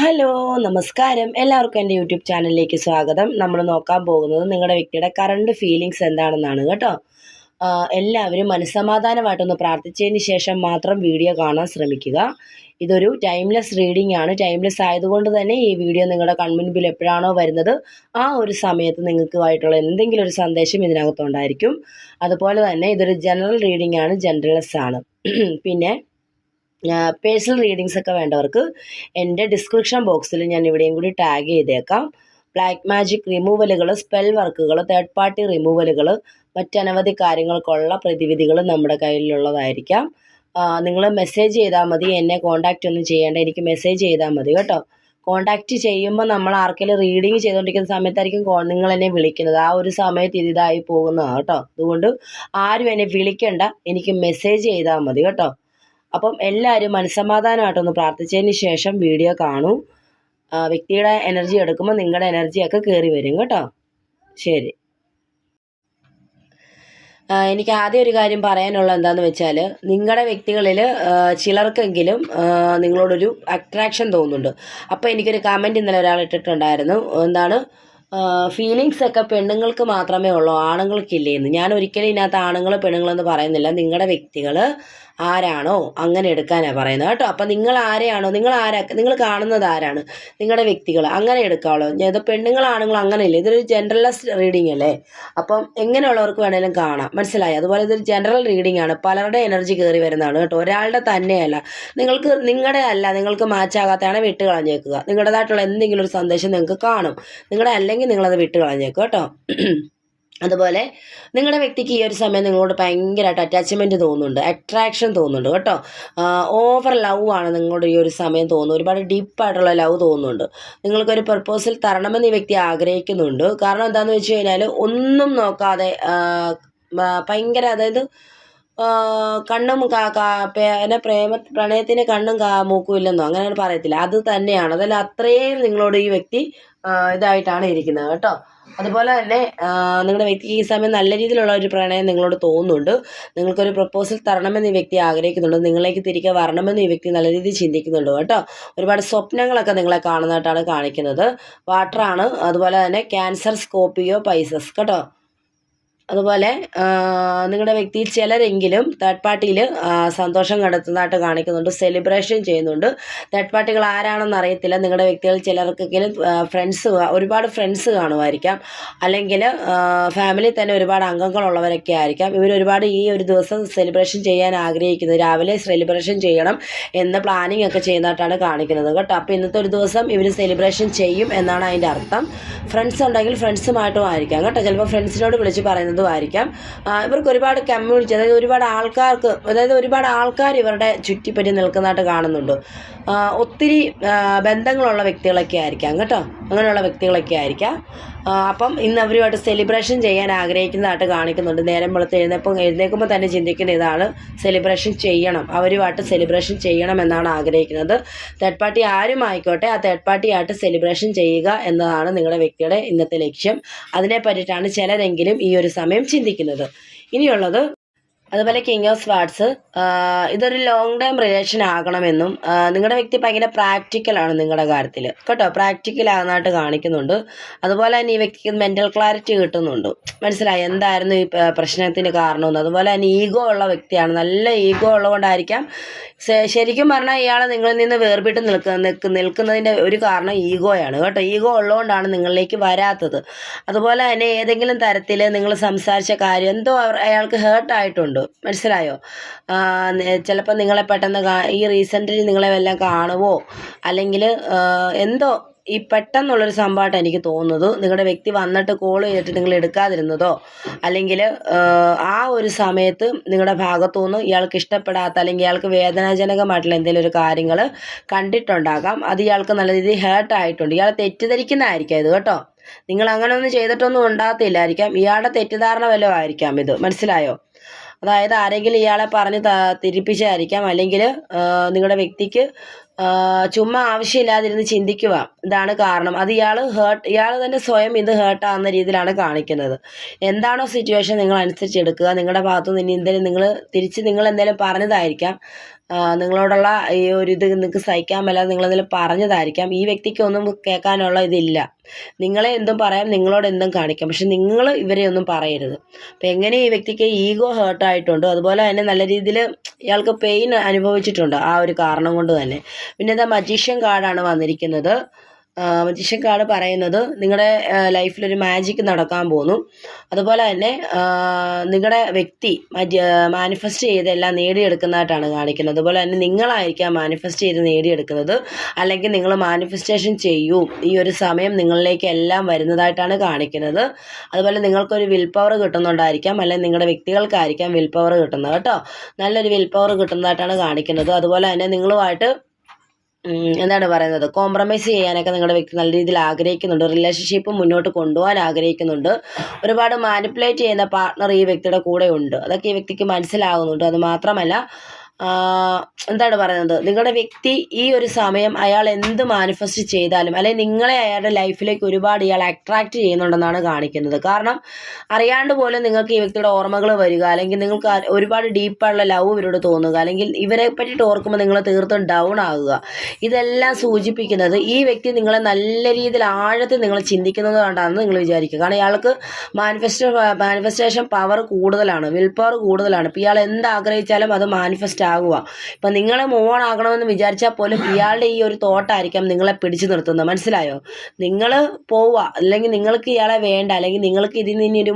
Hello നമസ്കാരം. എല്ലാവർക്കും എന്റെ യൂട്യൂബ് ചാനലിലേക്ക് സ്വാഗതം. നമ്മൾ നോക്കാൻ പോകുന്നത് നിങ്ങളുടെ വ്യക്തിയുടെ കറണ്ട് ഫീലിങ്സ് എന്താണെന്നാണ് കേട്ടോ. എല്ലാവരും മനസ്സമാധാനമായിട്ടൊന്ന് പ്രാർത്ഥിച്ചതിന് ശേഷം മാത്രം വീഡിയോ കാണാൻ ശ്രമിക്കുക. ഇതൊരു ടൈംലെസ് റീഡിംഗ് ആണ്. ടൈംലെസ് ആയതുകൊണ്ട് തന്നെ ഈ വീഡിയോ നിങ്ങളുടെ കൺമുൻപിൽ എപ്പോഴാണോ വരുന്നത് ആ ഒരു സമയത്ത് നിങ്ങൾക്കുമായിട്ടുള്ള എന്തെങ്കിലും ഒരു സന്ദേശം ഇതിനകത്തുണ്ടായിരിക്കും. അതുപോലെ തന്നെ ഇതൊരു ജനറൽ റീഡിംഗ് ആണ് ജനറൽലെസ് ആണ്. പിന്നെ പേഴ്സണൽ റീഡിങ്സ് ഒക്കെ വേണ്ടവർക്ക് എന്റെ ഡിസ്ക്രിപ്ഷൻ ബോക്സിൽ ഞാൻ ഇവിടെയും കൂടി ടാഗ് ചെയ്തേക്കാം. ബ്ലാക്ക് മാജിക് റിമൂവലുകൾ സ്പെൽ വർക്കുകൾ തേർഡ് പാർട്ടി റിമൂവലുകൾ മറ്റനവധി കാര്യങ്ങൾക്കുള്ള പ്രതിവിധികൾ നമ്മുടെ കയ്യിലുള്ളതായിരിക്കാം. നിങ്ങൾ മെസ്സേജ് ചെയ്താൽ മതി. എന്നെ കോൺടാക്റ്റ് ഒന്നും ചെയ്യേണ്ട. എനിക്ക് മെസ്സേജ് ചെയ്താൽ മതി കേട്ടോ. കോൺടാക്റ്റ് ചെയ്യുമ്പോൾ നമ്മൾ ആർക്കെങ്കിലും റീഡിങ് ചെയ്തുകൊണ്ടിരിക്കുന്ന സമയത്തായിരിക്കും നിങ്ങൾ എന്നെ വിളിക്കുന്നത്. ആ ഒരു സമയത്ത് ഇത് ഇതായി പോകുന്നതാണ് കേട്ടോ. അതുകൊണ്ട് ആരും എന്നെ വിളിക്കേണ്ട. എനിക്ക് മെസ്സേജ് ചെയ്താൽ മതി കേട്ടോ. അപ്പം എല്ലാവരും മനസ്സമാധാനമായിട്ടൊന്ന് പ്രാർത്ഥിച്ചതിന് ശേഷം വീഡിയോ കാണൂ. വ്യക്തിയുടെ എനർജി എടുക്കുമ്പോൾ നിങ്ങളുടെ എനർജിയൊക്കെ കയറി വരും കേട്ടോ. ശരി. എനിക്ക് ആദ്യം ഒരു കാര്യം പറയാനുള്ള എന്താണെന്ന് വെച്ചാൽ നിങ്ങളുടെ വ്യക്തികളിൽ ചിലർക്കെങ്കിലും നിങ്ങളോടൊരു അട്രാക്ഷൻ തോന്നുന്നുണ്ട്. അപ്പോൾ എനിക്കൊരു കമന്റ് ഇന്നലെ ഒരാൾ ഇട്ടിട്ടുണ്ടായിരുന്നു. എന്താണ്? ഫീലിങ്സ് ഒക്കെ പെണ്ണുങ്ങൾക്ക് മാത്രമേ ഉള്ളൂ ആണുങ്ങൾക്കില്ലേ എന്ന്. ഞാൻ ഒരിക്കലും ഇതിനകത്ത് ആണുങ്ങൾ പെണ്ണുങ്ങളെന്ന് പറയുന്നില്ല. നിങ്ങളുടെ വ്യക്തികൾ ആരാണോ? അങ്ങനെ എടുക്കാനാണ് പറയുന്നത്. കേട്ടോ? അപ്പം നിങ്ങൾ ആരെയാണോ നിങ്ങൾ ആരാ നിങ്ങൾ കാണുന്നത് ആരാണ്? നിങ്ങളുടെ വ്യക്തികൾ. അങ്ങനെ എടുക്കാവുള്ളൂ ഇത് പെണ്ണുങ്ങളാണുങ്ങൾ അങ്ങനെയില്ല? ഇതൊരു ജനറൽലെസ് റീഡിംഗ് അല്ലേ? അപ്പം എങ്ങനെയുള്ളവർക്ക് വേണേലും കാണാം. മനസ്സിലായി? അതുപോലെ ഇതൊരു ജനറൽ റീഡിംഗ് ആണ്. പലരുടെ എനർജി കയറി വരുന്നതാണ് കേട്ടോ. ഒരാളുടെ തന്നെയല്ല. നിങ്ങൾക്ക് നിങ്ങളുടെ അല്ല നിങ്ങൾക്ക് മാച്ച് ആകാത്തതാണ് വിട്ട് കളഞ്ഞേക്കുക നിങ്ങളുടേതായിട്ടുള്ള എന്തെങ്കിലും ഒരു സന്ദേശം നിങ്ങൾക്ക് കാണും. നിങ്ങളുടെ അല്ലെങ്കിൽ നിങ്ങളത് വിട്ട് കളഞ്ഞേക്കുക കേട്ടോ. അതുപോലെ നിങ്ങളുടെ വ്യക്തിക്ക് ഈ ഒരു സമയം നിങ്ങളോട് ഭയങ്കരമായിട്ട് അറ്റാച്ച്മെന്റ് തോന്നുന്നുണ്ട് അട്രാക്ഷൻ തോന്നുന്നുണ്ട് കേട്ടോ. ഓവർ ലവ് ആണ് നിങ്ങളോട് ഈ ഒരു സമയം തോന്നുന്നു ഒരുപാട് ഡീപ്പായിട്ടുള്ള ലവ് തോന്നുന്നുണ്ട്. നിങ്ങൾക്കൊരു പ്രപ്പോസൽ തരണമെന്ന് ഈ വ്യക്തി ആഗ്രഹിക്കുന്നുണ്ട്. കാരണം എന്താണെന്ന് വെച്ച് കഴിഞ്ഞാൽ ഒന്നും നോക്കാതെ ഭയങ്കര അതായത് കണ്ണും പിന്നെ പ്രേമ പ്രണയത്തിന് കണ്ണും കാ മൂക്കും ഇല്ലെന്നോ അങ്ങനെയാണ് പറയത്തില്ല. അത് തന്നെയാണ്. അതല്ല അത്രയും നിങ്ങളോട് ഈ വ്യക്തി ഇതായിട്ടാണ് ഇരിക്കുന്നത് കേട്ടോ. അതുപോലെ തന്നെ നിങ്ങളുടെ വ്യക്തിക്ക് ഈ സമയം നല്ല രീതിയിലുള്ള ഒരു പ്രണയം നിങ്ങളോട് തോന്നുന്നുണ്ട്. നിങ്ങൾക്കൊരു പ്രപ്പോസൽ തരണമെന്ന് ഈ വ്യക്തി ആഗ്രഹിക്കുന്നുണ്ട്. നിങ്ങളിലേക്ക് തിരികെ വരണമെന്ന് ഈ വ്യക്തി നല്ല രീതിയിൽ ചിന്തിക്കുന്നുണ്ട് കേട്ടോ. ഒരുപാട് സ്വപ്നങ്ങളൊക്കെ നിങ്ങളെ കാണുന്നതായിട്ടാണ് കാണിക്കുന്നത്. വാട്ടറാണ് അതുപോലെ തന്നെ ക്യാൻസർ സ്കോപ്പിയോ പൈസസ് കേട്ടോ. അതുപോലെ നിങ്ങളുടെ വ്യക്തിയിൽ ചിലരെങ്കിലും തേർഡ് പാർട്ടിയിൽ സന്തോഷം കണ്ടെത്തുന്നതായിട്ട് കാണിക്കുന്നുണ്ട് സെലിബ്രേഷൻ ചെയ്യുന്നുണ്ട്. തേർഡ് പാർട്ടികൾ ആരാണെന്ന് അറിയത്തില്ല. നിങ്ങളുടെ വ്യക്തികൾ ചിലർക്കെങ്കിലും ഫ്രണ്ട്സ് ഒരുപാട് ഫ്രണ്ട്സ് കാണുമായിരിക്കാം. അല്ലെങ്കിൽ ഫാമിലി തന്നെ ഒരുപാട് അംഗങ്ങളുള്ളവരൊക്കെ ആയിരിക്കാം. ഇവർ ഒരുപാട് ഈ ഒരു ദിവസം സെലിബ്രേഷൻ ചെയ്യാൻ ആഗ്രഹിക്കുന്നത് രാവിലെ സെലിബ്രേഷൻ ചെയ്യണം എന്ന് പ്ലാനിങ് ഒക്കെ ചെയ്യുന്നതായിട്ടാണ് കാണിക്കുന്നത് കേട്ടോ. അപ്പോൾ ഇന്നത്തെ ഒരു ദിവസം ഇവർ സെലിബ്രേഷൻ ചെയ്യും എന്നാണ് അതിന്റെ അർത്ഥം. ഫ്രണ്ട്സ് ഉണ്ടെങ്കിൽ ഫ്രണ്ട്സുമായിട്ടും ആയിരിക്കാം കേട്ടോ. ചിലപ്പോൾ ഫ്രണ്ട്സിനോട് വിളിച്ച് പറയുന്നതും ആയിരിക്കാം ഇവർക്ക് ഒരുപാട് കമ്മ്യൂണിറ്റി അതായത് ഒരുപാട് ആൾക്കാർക്ക് അതായത് ഒരുപാട് ആൾക്കാർ ഇവരുടെ ചുറ്റിപ്പറ്റി നിൽക്കുന്നതായിട്ട് കാണുന്നുണ്ട്. ഒത്തിരി ബന്ധങ്ങളുള്ള വ്യക്തികളൊക്കെ ആയിരിക്കാം കേട്ടോ. അങ്ങനെയുള്ള വ്യക്തികളൊക്കെ ആയിരിക്കാം. അപ്പം ഇന്ന് അവരുമായിട്ട് സെലിബ്രേഷൻ ചെയ്യാൻ ആഗ്രഹിക്കുന്നതായിട്ട് കാണിക്കുന്നുണ്ട്. നേരം വെളുത്ത് എഴുന്നേപ്പം എഴുന്നേൽക്കുമ്പോൾ തന്നെ ചിന്തിക്കുന്ന ഇതാണ്. സെലിബ്രേഷൻ ചെയ്യണം. അവരുമായിട്ട് സെലിബ്രേഷൻ ചെയ്യണം എന്നാണ് ആഗ്രഹിക്കുന്നത്. തേർഡ് പാർട്ടി ആരും ആയിക്കോട്ടെ ആ തേർഡ് പാർട്ടിയായിട്ട് സെലിബ്രേഷൻ ചെയ്യുക എന്നതാണ് നിങ്ങളുടെ വ്യക്തിയുടെ ഇന്നത്തെ ലക്ഷ്യം. അതിനെ പറ്റിയിട്ടാണ് ചിലരെങ്കിലും ഈ ഒരു സമയം ചിന്തിക്കുന്നത്. ഇനിയുള്ളത് അതുപോലെ കിങ് ഓഫ് സ്വാർട്സ് ഇതൊരു ലോങ് ടൈം റിലേഷൻ ആകണമെന്നും നിങ്ങളുടെ വ്യക്തി ഭയങ്കര പ്രാക്ടിക്കലാണ് നിങ്ങളുടെ കാര്യത്തിൽ കേട്ടോ? പ്രാക്ടിക്കൽ ആകുന്നതായിട്ട് കാണിക്കുന്നുണ്ട്. അതുപോലെ തന്നെ ഈ വ്യക്തിക്ക് മെന്റൽ ക്ലാരിറ്റി കിട്ടുന്നുണ്ട്. മനസ്സിലായി? എന്തായിരുന്നു ഈ പ്രശ്നത്തിന് കാരണമെന്ന്? അതുപോലെ തന്നെ ഈഗോ ഉള്ള വ്യക്തിയാണ്. നല്ല ഈഗോ ഉള്ളതുകൊണ്ടായിരിക്കാം ശരിക്കും പറഞ്ഞാൽ ഇയാൾ നിങ്ങളിൽ നിന്ന് വേർപെട്ട് നിൽക്കുന്ന നിൽക്ക് നിൽക്കുന്നതിന്റെ ഒരു കാരണം ഈഗോയാണ് കേട്ടോ? ഈഗോ ഉള്ളതുകൊണ്ടാണ് നിങ്ങളിലേക്ക് വരാത്തത്. അതുപോലെ തന്നെ ഏതെങ്കിലും തരത്തിൽ നിങ്ങൾ സംസാരിച്ച കാര്യം എന്തോ അയാൾക്ക് ഹേർട്ട് ആയിട്ടുണ്ട് മനസ്സിലായോ ചിലപ്പോൾ നിങ്ങളെ പെട്ടെന്ന് ഈ റീസെന്റിൽ നിങ്ങളെ വല്ലതും കാണുവോ? അല്ലെങ്കിൽ എന്തോ ഈ പെട്ടെന്നുള്ളൊരു സംഭവമായിട്ട് എനിക്ക് തോന്നുന്നത്. നിങ്ങളുടെ വ്യക്തി വന്നിട്ട് കോൾ ചെയ്തിട്ട് നിങ്ങൾ എടുക്കാതിരുന്നതോ? അല്ലെങ്കിൽ ആ ഒരു സമയത്ത് നിങ്ങളുടെ ഭാഗത്തുനിന്ന് ഇയാൾക്ക് ഇഷ്ടപ്പെടാത്ത അല്ലെങ്കിൽ ഇയാൾക്ക് വേദനാജനകമായിട്ടുള്ള എന്തെങ്കിലും ഒരു കാര്യങ്ങൾ കണ്ടിട്ടുണ്ടാകാം. അത് ഇയാൾക്ക് നല്ല രീതിയിൽ ഹേർട്ട് ആയിട്ടുണ്ട്. ഇയാൾ തെറ്റിദ്ധരിക്കുന്നതായിരിക്കും ഇത് കേട്ടോ. നിങ്ങൾ അങ്ങനെ ഒന്നും ചെയ്തിട്ടൊന്നും ഉണ്ടാകത്തില്ലായിരിക്കാം. ഇയാളുടെ തെറ്റിദ്ധാരണ വല്ലതും ആയിരിക്കാം ഇത്. മനസ്സിലായോ? അതായത് ആരെങ്കിലും ഇയാളെ പറഞ്ഞ് തിരിപ്പിച്ചായിരിക്കാം. അല്ലെങ്കിൽ നിങ്ങളുടെ വ്യക്തിക്ക് ചുമ്മാ ആവശ്യമില്ലാതിരുന്ന് ചിന്തിക്കുക. ഇതാണ് കാരണം. അത് ഇയാൾ ഹേർട്ട് ഇയാൾ തന്നെ സ്വയം ഇത് ഹേർട്ടാകുന്ന രീതിയിലാണ് കാണിക്കുന്നത്. എന്താണോ സിറ്റുവേഷൻ നിങ്ങൾ അനുസരിച്ച് എടുക്കുക. നിങ്ങളുടെ ഭാഗത്തു നിന്ന് എന്തെങ്കിലും നിങ്ങൾ തിരിച്ച് നിങ്ങൾ എന്തെങ്കിലും പറഞ്ഞതായിരിക്കാം. നിങ്ങളോടുള്ള ഈ ഒരു ഇത് നിങ്ങൾക്ക് സഹിക്കാൻ മേലാതെ നിങ്ങളതിൽ പറഞ്ഞതായിരിക്കാം. ഈ വ്യക്തിക്ക് ഒന്നും കേൾക്കാനുള്ള ഇതില്ല. നിങ്ങളെ എന്തും പറയാം നിങ്ങളോട് എന്തും കാണിക്കാം. പക്ഷെ നിങ്ങൾ ഇവരെ ഒന്നും പറയരുത്. അപ്പം എങ്ങനെ ഈ വ്യക്തിക്ക് ഈഗോ ഹേർട്ടായിട്ടുണ്ട് അതുപോലെ തന്നെ നല്ല രീതിയിൽ ഇയാൾക്ക് പെയിൻ അനുഭവിച്ചിട്ടുണ്ട് ആ ഒരു കാരണം കൊണ്ട് തന്നെ. പിന്നെ എന്താ മജീഷ്യൻ കാർഡാണ് വന്നിരിക്കുന്നത്. മജീഷ്യൻ കാർഡ് പറയുന്നത് നിങ്ങളുടെ ലൈഫിലൊരു മാജിക് നടക്കാൻ പോകുന്നു അതുപോലെ തന്നെ നിങ്ങളുടെ വ്യക്തി മാനിഫെസ്റ്റ് ചെയ്തെല്ലാം നേടിയെടുക്കുന്നതായിട്ടാണ് കാണിക്കുന്നത്. അതുപോലെ തന്നെ നിങ്ങളായിരിക്കാം മാനിഫെസ്റ്റ് ചെയ്ത് നേടിയെടുക്കുന്നത്. അല്ലെങ്കിൽ നിങ്ങൾ മാനിഫെസ്റ്റേഷൻ ചെയ്യൂ. ഈ ഒരു സമയം നിങ്ങളിലേക്ക് എല്ലാം വരുന്നതായിട്ടാണ് കാണിക്കുന്നത്. അതുപോലെ നിങ്ങൾക്കൊരു വിൽ പവർ കിട്ടുന്നുണ്ടായിരിക്കാം. അല്ലെങ്കിൽ നിങ്ങളുടെ വ്യക്തികൾക്കായിരിക്കാം വിൽ പവർ കിട്ടുന്നത്. കേട്ടോ? നല്ലൊരു വിൽ പവർ കിട്ടുന്നതായിട്ടാണ് കാണിക്കുന്നത്. അതുപോലെ തന്നെ നിങ്ങളുമായിട്ട് എന്താണ് പറയുന്നത്? കോംപ്രമൈസ് ചെയ്യാനൊക്കെ നിങ്ങളുടെ വ്യക്തി നല്ല രീതിയിൽ ആഗ്രഹിക്കുന്നുണ്ട്. റിലേഷൻഷിപ്പ് മുന്നോട്ട് കൊണ്ടുപോകാൻ ആഗ്രഹിക്കുന്നുണ്ട്. ഒരുപാട് മാനിപ്പുലേറ്റ് ചെയ്യുന്ന പാർട്ട്ണർ ഈ വ്യക്തിയുടെ കൂടെ ഉണ്ട് അതൊക്കെ ഈ വ്യക്തിക്ക് മനസ്സിലാകുന്നുണ്ട് അത് മാത്രമല്ല എന്താണ് പറയുന്നത്? നിങ്ങളുടെ വ്യക്തി ഈ ഒരു സമയം അയാൾ എന്ത് മാനിഫെസ്റ്റ് ചെയ്താലും അല്ലെങ്കിൽ നിങ്ങളെ അയാളുടെ ലൈഫിലേക്ക് ഒരുപാട് ഇയാൾ അട്രാക്റ്റ് ചെയ്യുന്നുണ്ടെന്നാണ് കാണിക്കുന്നത്. കാരണം അറിയാണ്ട് പോലും നിങ്ങൾക്ക് ഈ വ്യക്തിയുടെ ഓർമ്മകൾ വരിക അല്ലെങ്കിൽ നിങ്ങൾക്ക് ഒരുപാട് ഡീപ്പായുള്ള ലവ് ഇവരോട് തോന്നുക അല്ലെങ്കിൽ ഇവരെ പറ്റിയിട്ട് ഓർക്കുമ്പോൾ നിങ്ങൾ തീർത്തും ഡൗൺ ആകുക. ഇതെല്ലാം സൂചിപ്പിക്കുന്നത് ഈ വ്യക്തി നിങ്ങളെ നല്ല രീതിയിൽ ആഴത്തിൽ നിങ്ങൾ ചിന്തിക്കുന്നത് കൊണ്ടാണെന്ന് നിങ്ങൾ വിചാരിക്കുക. കാരണം ഇയാൾക്ക് മാനിഫെസ്റ്റ് മാനിഫെസ്റ്റേഷൻ പവർ കൂടുതലാണ് വിൽ പവർ കൂടുതലാണ്. ഇപ്പം ഇയാൾ എന്ത് ആഗ്രഹിച്ചാലും അത് മാനിഫെസ്റ്റ് ആകുക ഇപ്പം നിങ്ങൾ മൂവ് ഓൺ ആകണമെന്ന് വിചാരിച്ചാൽ പോലും ഇയാളുടെ ഈ ഒരു തോട്ടായിരിക്കാം നിങ്ങളെ പിടിച്ചു നിർത്തുന്നത്. മനസ്സിലായോ? നിങ്ങൾ പോവുക. അല്ലെങ്കിൽ നിങ്ങൾക്ക് ഇയാളെ വേണ്ട. അല്ലെങ്കിൽ നിങ്ങൾക്ക് ഇതിൽ നിന്ന് ഒരു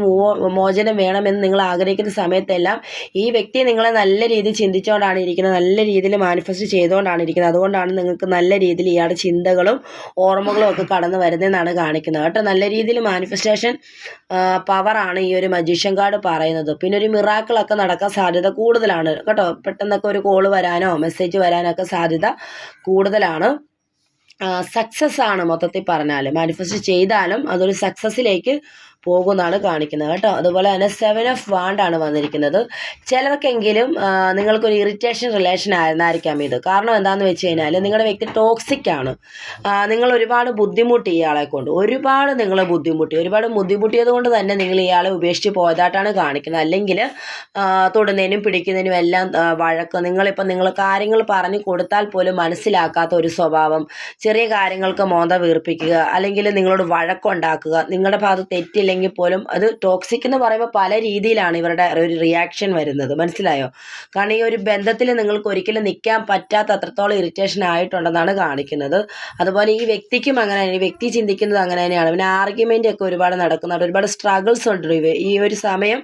മോചനം വേണമെന്ന് നിങ്ങൾ ആഗ്രഹിക്കുന്ന സമയത്തെല്ലാം ഈ വ്യക്തി നിങ്ങളെ നല്ല രീതിയിൽ ചിന്തിച്ചുകൊണ്ടാണ് ഇരിക്കുന്നത്. നല്ല രീതിയിൽ മാനിഫെസ്റ്റ് ചെയ്തുകൊണ്ടാണ് ഇരിക്കുന്നത്. അതുകൊണ്ടാണ് നിങ്ങൾക്ക് നല്ല രീതിയിൽ ഇയാളുടെ ചിന്തകളും ഓർമ്മകളും ഒക്കെ കടന്നു വരുന്നതെന്നാണ് കാണിക്കുന്നത്. കേട്ടോ. നല്ല രീതിയിൽ മാനിഫെസ്റ്റേഷൻ പവറാണ് ഈ ഒരു മജീഷ്യൻ കാർഡ് പറയുന്നത്. പിന്നെ ഒരു മിറാക്കിളൊക്കെ നടക്കാൻ സാധ്യത കൂടുതലാണ്. കേട്ടോ. പെട്ടെന്നൊക്കെ ഒരു കോൾ വരാനോ മെസ്സേജ് വരാനോ ഒക്കെ സാധ്യത കൂടുതലാണ്. സക്സസ് ആണ് മൊത്തത്തിൽ പറഞ്ഞാൽ മാനിഫെസ്റ്റ് ചെയ്താലും അതൊരു സക്സസ്സിലേക്ക് പോകുന്നതാണ് കാണിക്കുന്നത് കേട്ടോ. അതുപോലെ തന്നെ സെവൻ ഓഫ് വാണ്ടാണ് വന്നിരിക്കുന്നത്. ചിലർക്കെങ്കിലും നിങ്ങൾക്കൊരു ഇറിറ്റേഷൻ റിലേഷൻ ആയിരുന്നായിരിക്കാം ഇത്. കാരണം എന്താണെന്ന് വെച്ച് കഴിഞ്ഞാൽ നിങ്ങളുടെ വ്യക്തി ടോക്സിക് ആണ്. നിങ്ങൾ ഒരുപാട് ബുദ്ധിമുട്ടി ഇയാളെ കൊണ്ട്. ഒരുപാട് നിങ്ങൾ ബുദ്ധിമുട്ടി. ഒരുപാട് ബുദ്ധിമുട്ടിയത് കൊണ്ട് തന്നെ നിങ്ങൾ ഇയാളെ ഉപേക്ഷിച്ച് പോയതായിട്ടാണ് കാണിക്കുന്നത്. അല്ലെങ്കിൽ തൊടുന്നതിനും പിടിക്കുന്നതിനും എല്ലാം വഴക്ക്. നിങ്ങളിപ്പോൾ നിങ്ങൾ കാര്യങ്ങൾ പറഞ്ഞു കൊടുത്താൽ പോലും മനസ്സിലാക്കാത്ത ഒരു സ്വഭാവം. ചെറിയ കാര്യങ്ങൾക്ക് മോന്ത വീർപ്പിക്കുക. അല്ലെങ്കിൽ നിങ്ങളോട് വഴക്കുണ്ടാക്കുക. നിങ്ങളുടെ ഭാഗത്ത് തെറ്റില്ലെങ്കിൽ പോലും അത് ടോക്സിക് എന്ന് പറയുമ്പോൾ പല രീതിയിലാണ് ഇവരുടെ ഒരു റിയാക്ഷൻ വരുന്നത്. മനസ്സിലായോ? കാരണം ഈ ഒരു ബന്ധത്തിൽ നിങ്ങൾക്ക് ഒരിക്കലും നിൽക്കാൻ പറ്റാത്ത അത്രത്തോളം ഇറിറ്റേഷൻ ആയിട്ടുണ്ടെന്നാണ് കാണിക്കുന്നത്. അതുപോലെ ഈ വ്യക്തിക്കും അങ്ങനെ ഈ വ്യക്തി ചിന്തിക്കുന്നത് അങ്ങനെ തന്നെയാണ്. പിന്നെ ആർഗ്യുമെന്റ് ഒക്കെ ഒരുപാട് നടക്കുന്നുണ്ട്. ഒരുപാട് സ്ട്രഗിൾസ് ഉണ്ട്. ഈ ഒരു സമയം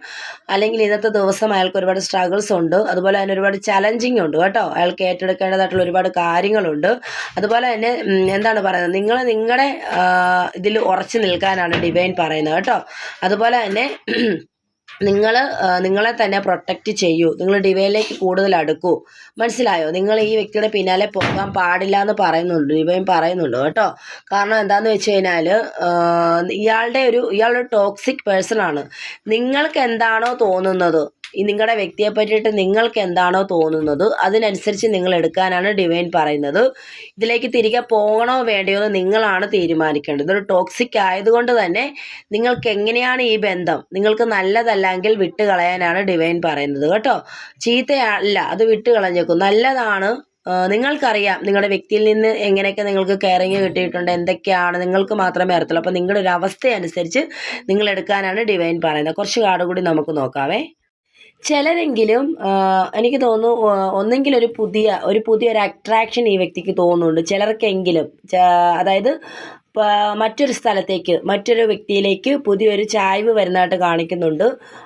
അല്ലെങ്കിൽ ഇന്നത്തെ ദിവസം അയാൾക്ക് ഒരുപാട് സ്ട്രഗിൾസ് ഉണ്ട്. അതുപോലെ തന്നെ ഒരുപാട് ചലഞ്ചിങ് ഉണ്ട് കേട്ടോ. അയാൾക്ക് ഏറ്റെടുക്കേണ്ടതായിട്ടുള്ള ഒരുപാട് കാര്യങ്ങളുണ്ട്. അതുപോലെ തന്നെ എന്താണ് പറയുന്നത്? നിങ്ങൾ നിങ്ങളുടെ ഇതിൽ ഉറച്ചു നിൽക്കാനാണ് ഡിവൈൻ പറയുന്നത് കേട്ടോ. അതുപോലെ തന്നെ നിങ്ങൾ നിങ്ങളെ തന്നെ പ്രൊട്ടക്റ്റ് ചെയ്യൂ. നിങ്ങൾ ഡിവയിലേക്ക് കൂടുതൽ അടുക്കൂ. മനസ്സിലായോ? നിങ്ങൾ ഈ വ്യക്തിയുടെ പിന്നാലെ പോകാൻ പാടില്ല എന്ന് പറയുന്നുണ്ട്. ഡിവൈൻ പറയുന്നുണ്ട് കേട്ടോ. കാരണം എന്താന്ന് വെച്ച് കഴിഞ്ഞാൽ ഇയാളുടെ ഒരു ഇയാളൊരു ടോക്സിക് പേഴ്സൺ ആണ്. നിങ്ങൾക്ക് എന്താണോ തോന്നുന്നത് നിങ്ങളുടെ വ്യക്തിയെ പറ്റിയിട്ട് നിങ്ങൾക്ക് എന്താണോ തോന്നുന്നത് അതിനനുസരിച്ച് നിങ്ങൾ എടുക്കാനാണ് ഡിവൈൻ പറയുന്നത്. ഇതിലേക്ക് തിരികെ പോകണോ വേണ്ടയോ എന്ന് നിങ്ങളാണ് തീരുമാനിക്കേണ്ടത്. ഇതൊരു ടോക്സിക് ആയതുകൊണ്ട് തന്നെ നിങ്ങൾക്ക് എങ്ങനെയാണ് ഈ ബന്ധം? നിങ്ങൾക്ക് നല്ലതല്ലെങ്കിൽ വിട്ടുകളയാനാണ് ഡിവൈൻ പറയുന്നത് കേട്ടോ. ചീത്തയല്ല അത് വിട്ടുകളഞ്ഞേക്കും. നല്ലതാണ് നിങ്ങൾക്കറിയാം. നിങ്ങളുടെ വ്യക്തിയിൽ നിന്ന് എങ്ങനെയൊക്കെ നിങ്ങൾക്ക് കെയറിങ് കിട്ടിയിട്ടുണ്ട് എന്തൊക്കെയാണ് നിങ്ങൾക്ക് മാത്രമേ അറിയത്തുള്ളൂ. അപ്പോൾ നിങ്ങളുടെ ഒരു അവസ്ഥയനുസരിച്ച് നിങ്ങൾ എടുക്കാനാണ് ഡിവൈൻ പറയുന്നത്. കുറച്ച് കാർഡ് കൂടി നമുക്ക് നോക്കാവേ. ചിലരെങ്കിലും എനിക്ക് തോന്നുന്നു ഒന്നെങ്കിൽ ഒരു പുതിയ ഒരു പുതിയൊരു അട്രാക്ഷൻ ഈ വ്യക്തിക്ക് തോന്നുന്നുണ്ട്. ചിലർക്കെങ്കിലും അതായത് മറ്റൊരു സ്ഥലത്തേക്ക് മറ്റൊരു വ്യക്തിയിലേക്ക് പുതിയൊരു ചായ്വ് വരുന്നതായിട്ട് കാണിക്കുന്നുണ്ട്.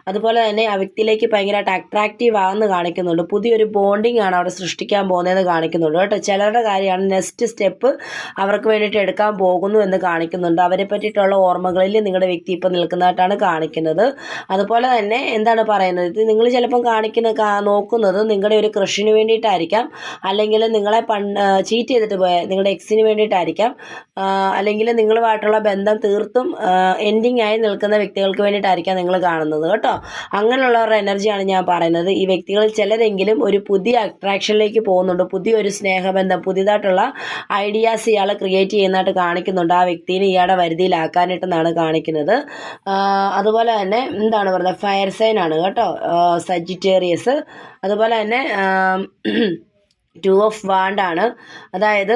അതുപോലെ തന്നെ ആ വ്യക്തിയിലേക്ക് ഭയങ്കരമായിട്ട് അട്രാക്റ്റീവ് ആകുന്ന കാണിക്കുന്നുണ്ട്. പുതിയൊരു ബോണ്ടിങ് ആണ് അവിടെ സൃഷ്ടിക്കാൻ പോകുന്നതെന്ന് കാണിക്കുന്നുണ്ട് കേട്ടോ. ചിലരുടെ കാര്യമാണ് നെക്സ്റ്റ് സ്റ്റെപ്പ് അവർക്ക് വേണ്ടിയിട്ട് എടുക്കാൻ പോകുന്നു എന്ന് കാണിക്കുന്നുണ്ട്. അവരെ പറ്റിയിട്ടുള്ള ഓർമ്മകളിൽ നിങ്ങളുടെ വ്യക്തി ഇപ്പം നിൽക്കുന്നതായിട്ടാണ് കാണിക്കുന്നത്. അതുപോലെ തന്നെ എന്താണ് പറയുന്നത്? ഇത് നിങ്ങൾ ചിലപ്പം കാണിക്കുന്ന നോക്കുന്നത് നിങ്ങളുടെ ഒരു ക്രഷിന് വേണ്ടിയിട്ടായിരിക്കാം. അല്ലെങ്കിൽ നിങ്ങളെ പണ്ട് ചീറ്റ് ചെയ്തിട്ട് പോയ നിങ്ങളുടെ എക്സിന് വേണ്ടിയിട്ടായിരിക്കാം. ആ, അല്ലെങ്കിൽ നിങ്ങളുമായിട്ടുള്ള ബന്ധം തീർത്തും എൻഡിങ് ആയി നിൽക്കുന്ന വ്യക്തികൾക്ക് വേണ്ടിയിട്ടായിരിക്കാം നിങ്ങൾ കാണുന്നത് കേട്ടോ? അങ്ങനെയുള്ളവരുടെ എനർജിയാണ് ഞാൻ പറയുന്നത്. ഈ വ്യക്തികളിൽ ചിലരെങ്കിലും ഒരു പുതിയ അട്രാക്ഷനിലേക്ക് പോകുന്നുണ്ട് പുതിയൊരു സ്നേഹബന്ധം പുതിയതായിട്ടുള്ള ഐഡിയാസ് ഇയാൾ ക്രിയേറ്റ് ചെയ്യുന്നതായിട്ട് കാണിക്കുന്നുണ്ട്. ആ വ്യക്തിനെ ഇയാളുടെ വരുതിയിലാക്കാനായിട്ടെന്നാണ് കാണിക്കുന്നത്. അതുപോലെ തന്നെ എന്താണ് പറയുന്നത് ഫയർ സൈൻ ആണ് കേട്ടോ? സജിറ്റേറിയസ് അതുപോലെ തന്നെ ടു ഓഫ് വാണ്ടാണ് അതായത്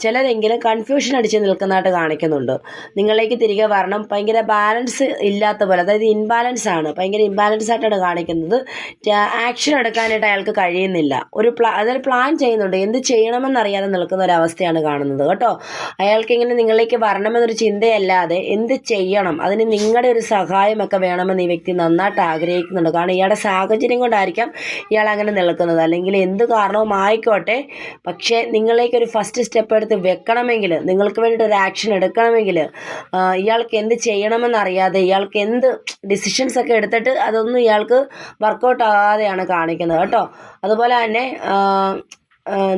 ചിലരെങ്കിലും കൺഫ്യൂഷൻ അടിച്ച് നിൽക്കുന്നതായിട്ട് കാണിക്കുന്നുണ്ട്. നിങ്ങളിലേക്ക് തിരികെ വരണം. ഭയങ്കര ബാലൻസ് ഇല്ലാത്ത പോലെ അതായത് ഇൻബാലൻസ് ആണ്. ഭയങ്കര ഇൻബാലൻസ് ആയിട്ടാണ് കാണിക്കുന്നത്. ആക്ഷൻ എടുക്കാനായിട്ട് അയാൾക്ക് കഴിയുന്നില്ല. ഒരു പ്ലാ അതായത് പ്ലാൻ ചെയ്യുന്നുണ്ട്. എന്ത് ചെയ്യണമെന്നറിയാതെ നിൽക്കുന്ന ഒരു അവസ്ഥയാണ് കാണുന്നത് കേട്ടോ. അയാൾക്ക് ഇങ്ങനെ നിങ്ങളിലേക്ക് വരണമെന്നൊരു ചിന്തയല്ലാതെ എന്ത് ചെയ്യണം? അതിന് നിങ്ങളുടെ ഒരു സഹായമൊക്കെ വേണമെന്ന് ഈ വ്യക്തി നന്നായിട്ട് ആഗ്രഹിക്കുന്നുണ്ട്. കാരണം ഇയാളുടെ സാഹചര്യം കൊണ്ടായിരിക്കാം ഇയാൾ അങ്ങനെ നിൽക്കുന്നത്. അല്ലെങ്കിൽ എന്ത് കാരണവും ആയിക്കോട്ടെ പക്ഷേ നിങ്ങളേക്ക് ഒരു ഫസ്റ്റ് സ്റ്റെപ്പ് എടുത്ത് വെക്കണമെങ്കിൽ നിങ്ങൾക്ക് വേണ്ടിയിട്ട് ഒരു ആക്ഷൻ എടുക്കണമെങ്കിൽ ഇയാൾക്ക് എന്ത് ചെയ്യണമെന്നറിയാതെ ഇയാൾക്ക് എന്ത് ഡിസിഷൻസ് ഒക്കെ എടുത്തിട്ട് അതൊന്നും ഇയാൾക്ക് വർക്കൗട്ട് ആകാതെയാണ് കാണിക്കുന്നത് കേട്ടോ. അതുപോലെ തന്നെ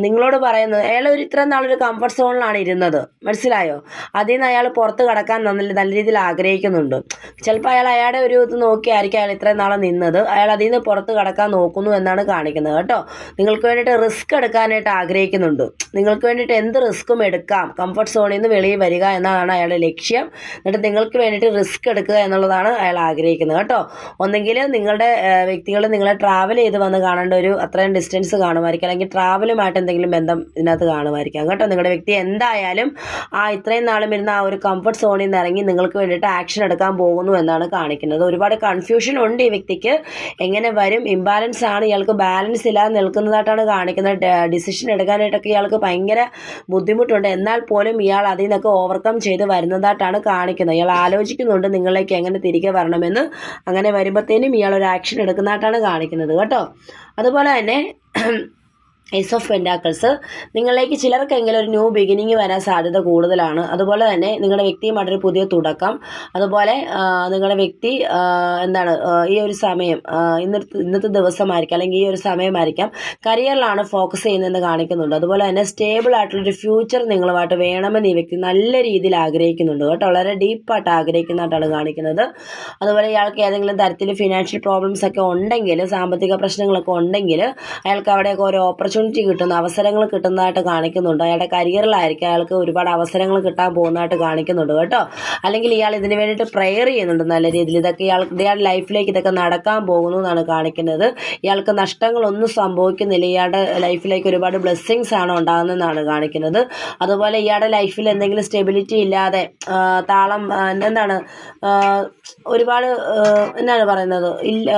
നിങ്ങളോട് പറയുന്നത് അയാൾ ഒരു ഇത്രയും നാളൊരു കംഫർട്ട് സോണിലാണ് ഇരുന്നത്. മനസ്സിലായോ? അതിൽ നിന്ന് അയാൾ പുറത്ത് കടക്കാൻ നല്ല നല്ല രീതിയിൽ ആഗ്രഹിക്കുന്നുണ്ട്. ചിലപ്പോൾ അയാൾ അയാളുടെ ഒരു ഇത് നോക്കിയായിരിക്കും അയാൾ ഇത്രയും നാളെ നിന്നത്. അയാൾ അതിൽ നിന്ന് പുറത്ത് കടക്കാൻ നോക്കുന്നു എന്നാണ് കാണിക്കുന്നത് കേട്ടോ? നിങ്ങൾക്ക് വേണ്ടിയിട്ട് റിസ്ക് എടുക്കാനായിട്ട് ആഗ്രഹിക്കുന്നുണ്ട്. നിങ്ങൾക്ക് വേണ്ടിയിട്ട് എന്ത് റിസ്ക്കും എടുക്കാം? കംഫർട്ട് സോണിൽ നിന്ന് വെളിയിൽ വരിക എന്നതാണ് അയാളുടെ ലക്ഷ്യം. എന്നിട്ട് നിങ്ങൾക്ക് വേണ്ടിയിട്ട് റിസ്ക് എടുക്കുക എന്നുള്ളതാണ് അയാൾ ആഗ്രഹിക്കുന്നത് കേട്ടോ? ഒന്നെങ്കിൽ നിങ്ങളുടെ വ്യക്തികൾ നിങ്ങളെ ട്രാവൽ ചെയ്ത് വന്ന് കാണേണ്ട ഒരു അത്രയും ഡിസ്റ്റൻസ് കാണുമായിരിക്കും. അല്ലെങ്കിൽ ട്രാവലുമായിട്ട് എന്തെങ്കിലും ബന്ധം ഇതിനകത്ത് കാണുമായിരിക്കാം. കേട്ടോ നിങ്ങളുടെ വ്യക്തി എന്തായാലും ആ ഇത്രയും നാളും ഇരുന്ന ആ ഒരു കംഫർട്ട് സോണിൽ നിന്ന് ഇറങ്ങി നിങ്ങൾക്ക് വേണ്ടിയിട്ട് ആക്ഷൻ എടുക്കാൻ പോകുന്നു എന്നാണ് കാണിക്കുന്നത്. ഒരുപാട് കൺഫ്യൂഷൻ ഉണ്ട് ഈ വ്യക്തിക്ക്. എങ്ങനെ വരും? ഇംബാലൻസ് ആണ്. ഇയാൾക്ക് ബാലൻസ് ഇല്ലാതെ നിൽക്കുന്നതായിട്ടാണ് കാണിക്കുന്നത്. ഡിസിഷൻ എടുക്കാനായിട്ടൊക്കെ ഇയാൾക്ക് ഭയങ്കര ബുദ്ധിമുട്ടുണ്ട്. എന്നാൽ പോലും ഇയാൾ അതിൽ നിന്നൊക്കെ ഓവർകം ചെയ്ത് വരുന്നതായിട്ടാണ് കാണിക്കുന്നത്. ഇയാൾ ആലോചിക്കുന്നുണ്ട് നിങ്ങളിലേക്ക് എങ്ങനെ തിരികെ വരണമെന്ന്. അങ്ങനെ വരുമ്പോഴത്തേനും ഇയാൾ ഒരു ആക്ഷൻ എടുക്കുന്നതായിട്ടാണ് കാണിക്കുന്നത്. കേട്ടോ. അതുപോലെ തന്നെ ഏസ് ഓഫ് പെൻഡാക്കിൾസ് നിങ്ങളിലേക്ക് ചിലർക്കെങ്കിലും ഒരു ന്യൂ ബിഗിനിങ് വരാൻ സാധ്യത കൂടുതലാണ്. അതുപോലെ തന്നെ നിങ്ങളുടെ വ്യക്തിയുമായിട്ടൊരു പുതിയ തുടക്കം. അതുപോലെ നിങ്ങളുടെ വ്യക്തി എന്താണ് ഈ ഒരു സമയം ഇന്ന ഇന്നത്തെ ഇന്നത്തെ ദിവസമായിരിക്കാം അല്ലെങ്കിൽ ഈ ഒരു സമയമായിരിക്കാം കരിയറിലാണ് ഫോക്കസ് ചെയ്യുന്നതെന്ന് കാണിക്കുന്നുണ്ട്. അതുപോലെ തന്നെ സ്റ്റേബിൾ ആയിട്ടുള്ളൊരു ഫ്യൂച്ചർ നിങ്ങളുമായിട്ട് വേണമെന്ന് ഈ വ്യക്തി നല്ല രീതിയിൽ ആഗ്രഹിക്കുന്നുണ്ട് കേട്ടോ. വളരെ ഡീപ്പായിട്ട് ആഗ്രഹിക്കുന്നതായിട്ടാണ് കാണിക്കുന്നത്. അതുപോലെ ഇയാൾക്ക് ഏതെങ്കിലും തരത്തിൽ ഫിനാൻഷ്യൽ പ്രോബ്ലംസ് ഒക്കെ ഉണ്ടെങ്കിൽ സാമ്പത്തിക പ്രശ്നങ്ങളൊക്കെ ഉണ്ടെങ്കിൽ അയാൾക്ക് അവിടെയൊക്കെ ഓരോ ഓപ്പർച്യൂണിറ്റി കിട്ടുന്ന അവസരങ്ങൾ കിട്ടുന്നതായിട്ട് കാണിക്കുന്നുണ്ട്. അയാളുടെ കരിയറിലായിരിക്കും അയാൾക്ക് ഒരുപാട് അവസരങ്ങൾ കിട്ടാൻ പോകുന്നതായിട്ട് കാണിക്കുന്നുണ്ട് കേട്ടോ. അല്ലെങ്കിൽ ഇയാൾ ഇതിന് വേണ്ടിയിട്ട് പ്രെയർ ചെയ്യുന്നുണ്ട് നല്ല രീതിയിൽ. ഇതൊക്കെ ഇയാൾ ഇയാളുടെ ലൈഫിലേക്ക് ഇതൊക്കെ നടക്കാൻ പോകുന്നു എന്നാണ് കാണിക്കുന്നത്. ഇയാൾക്ക് നഷ്ടങ്ങളൊന്നും സംഭവിക്കുന്നില്ല. ഇയാളുടെ ലൈഫിലേക്ക് ഒരുപാട് ബ്ലെസ്സിങ്സ് ആണ് ഉണ്ടാകുന്നതെന്നാണ് കാണിക്കുന്നത്. അതുപോലെ ഇയാളുടെ ലൈഫിൽ എന്തെങ്കിലും സ്റ്റെബിലിറ്റി ഇല്ലാതെ താളം എന്താണ് ഒരുപാട് എന്താണ് പറയുന്നത്? ഇല്ല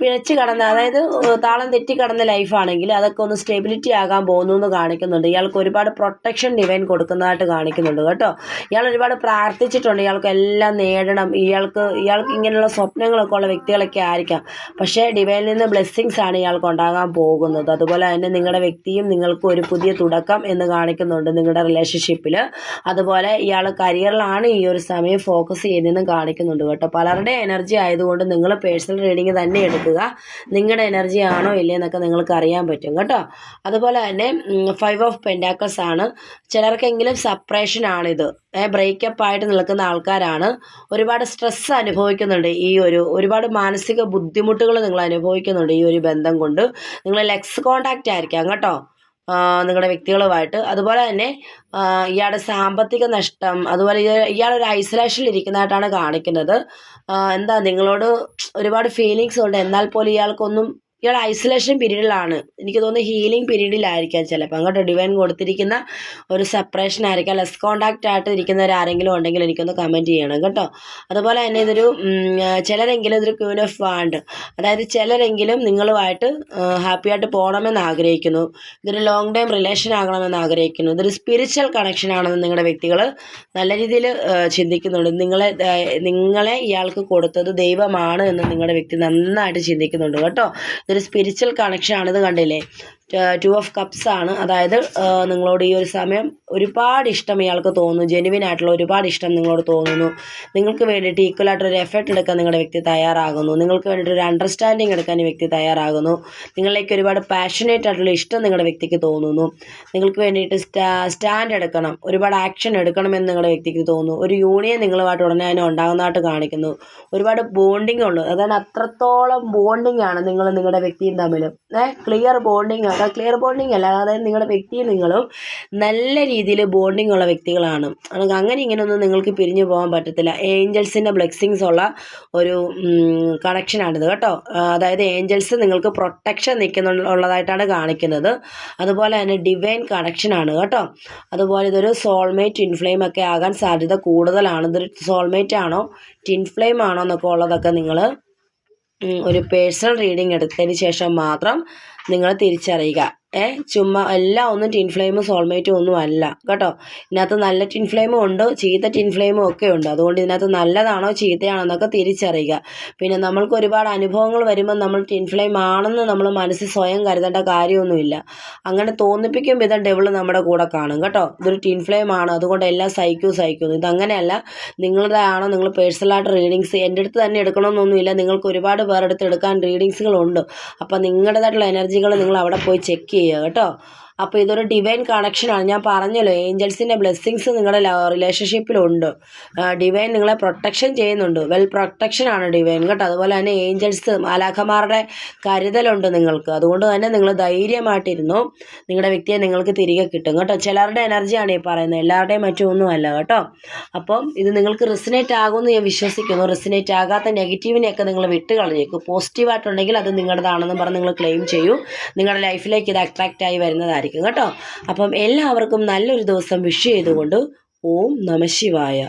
പിഴച്ച് കടന്ന അതായത് താളം തെറ്റി കടന്ന ലൈഫാണെങ്കിൽ അതൊക്കെ ഒന്ന് സ്റ്റെബിലിറ്റി ആകാൻ പോകുന്നു എന്ന് കാണിക്കുന്നുണ്ട്. ഇയാൾക്ക് ഒരുപാട് പ്രൊട്ടക്ഷൻ ഡിവൈൻ കൊടുക്കുന്നതായിട്ട് കാണിക്കുന്നുണ്ട് കേട്ടോ. ഇയാൾ ഒരുപാട് പ്രാർത്ഥിച്ചിട്ടുണ്ട്. ഇയാൾക്ക് എല്ലാം നേടണം. ഇയാൾക്ക് ഇയാൾക്ക് ഇങ്ങനെയുള്ള സ്വപ്നങ്ങളൊക്കെ ഉള്ള വ്യക്തികളൊക്കെ ആയിരിക്കാം. പക്ഷേ ഡിവൈനിൽ നിന്ന് ബ്ലെസ്സിങ്സ് ആണ് ഇയാൾക്ക് ഉണ്ടാകാൻ പോകുന്നത്. അതുപോലെ തന്നെ നിങ്ങളുടെ വ്യക്തിയും നിങ്ങൾക്ക് ഒരു പുതിയ തുടക്കം എന്ന് കാണിക്കുന്നുണ്ട് നിങ്ങളുടെ റിലേഷൻഷിപ്പിൽ അതുപോലെ ഇയാൾ കരിയറിലാണ് ഈ ഒരു സമയം ഫോക്കസ് ചെയ്യുന്നതെന്ന് കാണിക്കുന്നുണ്ട് കേട്ടോ. പലരുടെ എനർജി ആയതുകൊണ്ട് നിങ്ങൾ പേഴ്സണൽ റീഡിങ് തന്നെ എടുക്കുക നിങ്ങളുടെ എനർജി ആണോ ഇല്ലേ എന്നൊക്കെ നിങ്ങൾക്ക് അറിയാൻ പറ്റും കേട്ടോ. അതുപോലെ തന്നെ ഫൈവ് ഓഫ് പെൻഡാക്കസ് ആണ്. ചിലർക്കെങ്കിലും സപ്പറേഷനാണിത് ബ്രേക്കപ്പ് ആയിട്ട് നിൽക്കുന്ന ആൾക്കാരാണ്. ഒരുപാട് സ്ട്രെസ് അനുഭവിക്കുന്നുണ്ട് ഈ ഒരു ഒരുപാട് മാനസിക ബുദ്ധിമുട്ടുകൾ നിങ്ങൾ അനുഭവിക്കുന്നുണ്ട് ഈ ഒരു ബന്ധം കൊണ്ട്. നിങ്ങൾ ലെക്സ് കോണ്ടാക്റ്റ് ആയിരിക്കാം കേട്ടോ. നിങ്ങളുടെ വ്യക്തികളുമായിട്ട്. അതുപോലെ തന്നെ ഇയാളുടെ സാമ്പത്തിക നഷ്ടം അതുപോലെ ഇയാളൊരു ഐസൊലേഷനിൽ ഇരിക്കുന്നതായിട്ടാണ് കാണിക്കുന്നത്. എന്താ നിങ്ങളോട് ഒരുപാട് ഫീലിങ്സ് ഉണ്ട്. എന്നാൽ പോലും ഇയാൾക്കൊന്നും ഇയാൾ ഐസൊലേഷൻ പീരീഡിലാണ് എനിക്ക് തോന്നുന്നു ഹീലിംഗ് പീരീഡിലായിരിക്കാം ചിലപ്പോൾ അങ്ങോട്ട് ഡിവൈൻ കൊടുത്തിരിക്കുന്ന ഒരു സെപ്പറേഷൻ ആയിരിക്കാം. ലെസ് കോണ്ടാക്റ്റ് ആയിട്ട് ഇരിക്കുന്നവർ ആരെങ്കിലും ഉണ്ടെങ്കിൽ എനിക്കൊന്ന് കമന്റ് ചെയ്യണം കേട്ടോ. അതുപോലെ തന്നെ ഇതൊരു ചിലരെങ്കിലും ഇതൊരു ക്യൂൻ ഓഫ് വാണ്ട് അതായത് ചിലരെങ്കിലും നിങ്ങളുമായിട്ട് ഹാപ്പി ആയിട്ട് പോകണമെന്ന് ആഗ്രഹിക്കുന്നു. ഇതൊരു ലോങ് ടൈം റിലേഷൻ ആകണമെന്ന് ആഗ്രഹിക്കുന്നു. ഇതൊരു സ്പിരിച്വൽ കണക്ഷൻ ആണെന്ന് നിങ്ങളുടെ വ്യക്തികൾ നല്ല രീതിയിൽ ചിന്തിക്കുന്നുണ്ട്. നിങ്ങളെ നിങ്ങളെ ഇയാൾക്ക് കൊടുത്തത് ദൈവമാണ് എന്ന് നിങ്ങളുടെ വ്യക്തി നന്നായിട്ട് ചിന്തിക്കുന്നുണ്ട് കേട്ടോ. ഇതൊരു സ്പിരിച്വൽ കണക്ഷൻ ആണിത് കണ്ടില്ലേ? ടു ഓഫ് കപ്സ് ആണ്. അതായത് നിങ്ങളോട് ഈ ഒരു സമയം ഒരുപാട് ഇഷ്ടം ഇയാൾക്ക് തോന്നുന്നു. ജെനുവിൻ ആയിട്ടുള്ള ഒരുപാട് ഇഷ്ടം നിങ്ങളോട് തോന്നുന്നു. നിങ്ങൾക്ക് വേണ്ടിയിട്ട് ഈക്വൽ ആയിട്ടൊരു എഫേർട്ട് എടുക്കാൻ നിങ്ങളുടെ വ്യക്തി തയ്യാറാകുന്നു. നിങ്ങൾക്ക് വേണ്ടിയിട്ട് ഒരു അണ്ടർസ്റ്റാൻഡിങ് എടുക്കാൻ വ്യക്തി തയ്യാറാകുന്നു. നിങ്ങളിലേക്ക് ഒരുപാട് പാഷനേറ്റ് ആയിട്ടുള്ള ഇഷ്ടം നിങ്ങളുടെ വ്യക്തിക്ക് തോന്നുന്നു. നിങ്ങൾക്ക് വേണ്ടിയിട്ട് സ്റ്റാ സ്റ്റാൻഡ് എടുക്കണം. ഒരുപാട് ആക്ഷൻ എടുക്കണമെന്ന് നിങ്ങളുടെ വ്യക്തിക്ക് തോന്നുന്നു. ഒരു യൂണിയൻ നിങ്ങളുമായിട്ട് ഉടനെ തന്നെ ഉണ്ടാകുന്നതായിട്ട് കാണിക്കുന്നു. ഒരുപാട് ബോണ്ടിങ് ഉണ്ട്. അതാണ് അത്രത്തോളം ബോണ്ടിങ് ആണ് നിങ്ങൾ നിങ്ങളുടെ വ്യക്തിയും തമ്മിലും. ക്ലിയർ ബോണ്ടിങ് ആണ്. ക്ലിയർ ബോണ്ടിങ് അല്ല. അതായത് നിങ്ങളുടെ വ്യക്തിയും നിങ്ങളും നല്ല രീതിയിൽ ബോണ്ടിങ് ഉള്ള വ്യക്തികളാണ്. അങ്ങനെ ഇങ്ങനെയൊന്നും നിങ്ങൾക്ക് പിരിഞ്ഞു പോകാൻ പറ്റത്തില്ല. ഏഞ്ചൽസിന്റെ ബ്ലെസ്സിങ്സ് ഉള്ള ഒരു കണക്ഷനാണിത് കേട്ടോ. അതായത് ഏഞ്ചൽസ് നിങ്ങൾക്ക് പ്രൊട്ടക്ഷൻ നിൽക്കുന്നുള്ളതായിട്ടാണ് കാണിക്കുന്നത്. അതുപോലെ തന്നെ ഡിവൈൻ കണക്ഷനാണ് കേട്ടോ. അതുപോലെ ഇതൊരു സോൾമേറ്റ് ഇൻഫ്ലെയിം ഒക്കെ ആകാൻ സാധ്യത കൂടുതലാണ്. ഇതൊരു സോൾമേറ്റ് ആണോ ടിൻഫ്ലെയിം ആണോ എന്നൊക്കെ ഉള്ളതൊക്കെ നിങ്ങൾ ഒരു പേഴ്സണൽ റീഡിംഗ് എടുത്തതിന് ശേഷം മാത്രം നിങ്ങൾ തിരിച്ചറിയുക. ഏ ചുമ്മാ എല്ലാം ഒന്നും ടിൻ ഫ്ലെയിമും സോൾമേറ്റും ഒന്നും അല്ല കേട്ടോ? ഇതിനകത്ത് നല്ല ടിൻ ഫ്ലെയിമും ഉണ്ട് ചീത്ത ടിൻ ഫ്ലെയിമും ഒക്കെ ഉണ്ട്. അതുകൊണ്ട് ഇതിനകത്ത് നല്ലതാണോ ചീത്തയാണോ എന്നൊക്കെ തിരിച്ചറിയുക. പിന്നെ നമ്മൾക്ക് ഒരുപാട് അനുഭവങ്ങൾ വരുമ്പോൾ നമ്മൾ ടിൻ ഫ്ലെയിം ആണെന്ന് നമ്മൾ മനസ്സിൽ സ്വയം കരുതേണ്ട കാര്യമൊന്നുമില്ല. അങ്ങനെ തോന്നിപ്പിക്കും വിധം ഡെവിൾ നമ്മുടെ കൂടെ കാണും കേട്ടോ? ഇതൊരു ടിൻ ഫ്ലെയിം ആണ്. അതുകൊണ്ട് എല്ലാം സഹിക്കൂ സഹിക്കുന്നു ഇതങ്ങനെയല്ല നിങ്ങളുടെ ആണോ നിങ്ങൾ പേഴ്സണലായിട്ട് റീഡിങ്സ് എന്റെ അടുത്ത് തന്നെ എടുക്കണമെന്നൊന്നുമില്ല. നിങ്ങൾക്ക് ഒരുപാട് പേരെടുത്ത് എടുക്കാൻ റീഡിങ്സുകളുണ്ട് അപ്പോൾ നിങ്ങളുടേതായിട്ടുള്ള എനർജികൾ നിങ്ങൾ അവിടെ പോയി ചെക്ക് ചെയ്യുക കേട്ടോ. അപ്പോൾ ഇതൊരു ഡിവൈൻ കണക്ഷനാണ് ഞാൻ പറഞ്ഞല്ലോ ഏഞ്ചൽസിന്റെ ബ്ലെസ്സിങ്സ് നിങ്ങളുടെ റിലേഷൻഷിപ്പിലുണ്ട് ഡിവൈൻ നിങ്ങളെ പ്രൊട്ടക്ഷൻ ചെയ്യുന്നുണ്ട്. വെൽ പ്രൊട്ടക്ഷനാണ് ഡിവൈൻ കേട്ടോ. അതുപോലെ തന്നെ ഏഞ്ചൽസ് മാലാഖമാരുടെ കരുതലുണ്ട് നിങ്ങൾക്ക്. അതുകൊണ്ട് തന്നെ നിങ്ങൾ ധൈര്യമായിട്ടിരുന്നു. നിങ്ങളുടെ വ്യക്തിയെ നിങ്ങൾക്ക് തിരികെ കിട്ടും കേട്ടോ. ചിലരുടെ എനർജിയാണ് ഈ പറയുന്നത്. എല്ലാവരുടെയും മറ്റൊന്നും അല്ല കേട്ടോ. അപ്പം ഇത് നിങ്ങൾക്ക് റിസിനേറ്റ് ആകുമെന്ന് ഞാൻ വിശ്വസിക്കുന്നു. റിസിനേറ്റ് ആകാത്ത നെഗറ്റീവിനെയൊക്കെ നിങ്ങൾ വിട്ട് കളഞ്ഞേക്കും പോസിറ്റീവായിട്ടുണ്ടെങ്കിൽ അത് നിങ്ങളുടേതാണെന്ന് പറഞ്ഞ് നിങ്ങൾ ക്ലെയിം ചെയ്യൂ. നിങ്ങളുടെ ലൈഫിലേക്ക് ഇത് അട്രാക്റ്റ് ആയി വരുന്നതായിരിക്കും കേട്ടോ. അപ്പം എല്ലാവർക്കും നല്ലൊരു ദിവസം വിഷ് ചെയ്തുകൊണ്ട് ഓം നമ ശിവായ.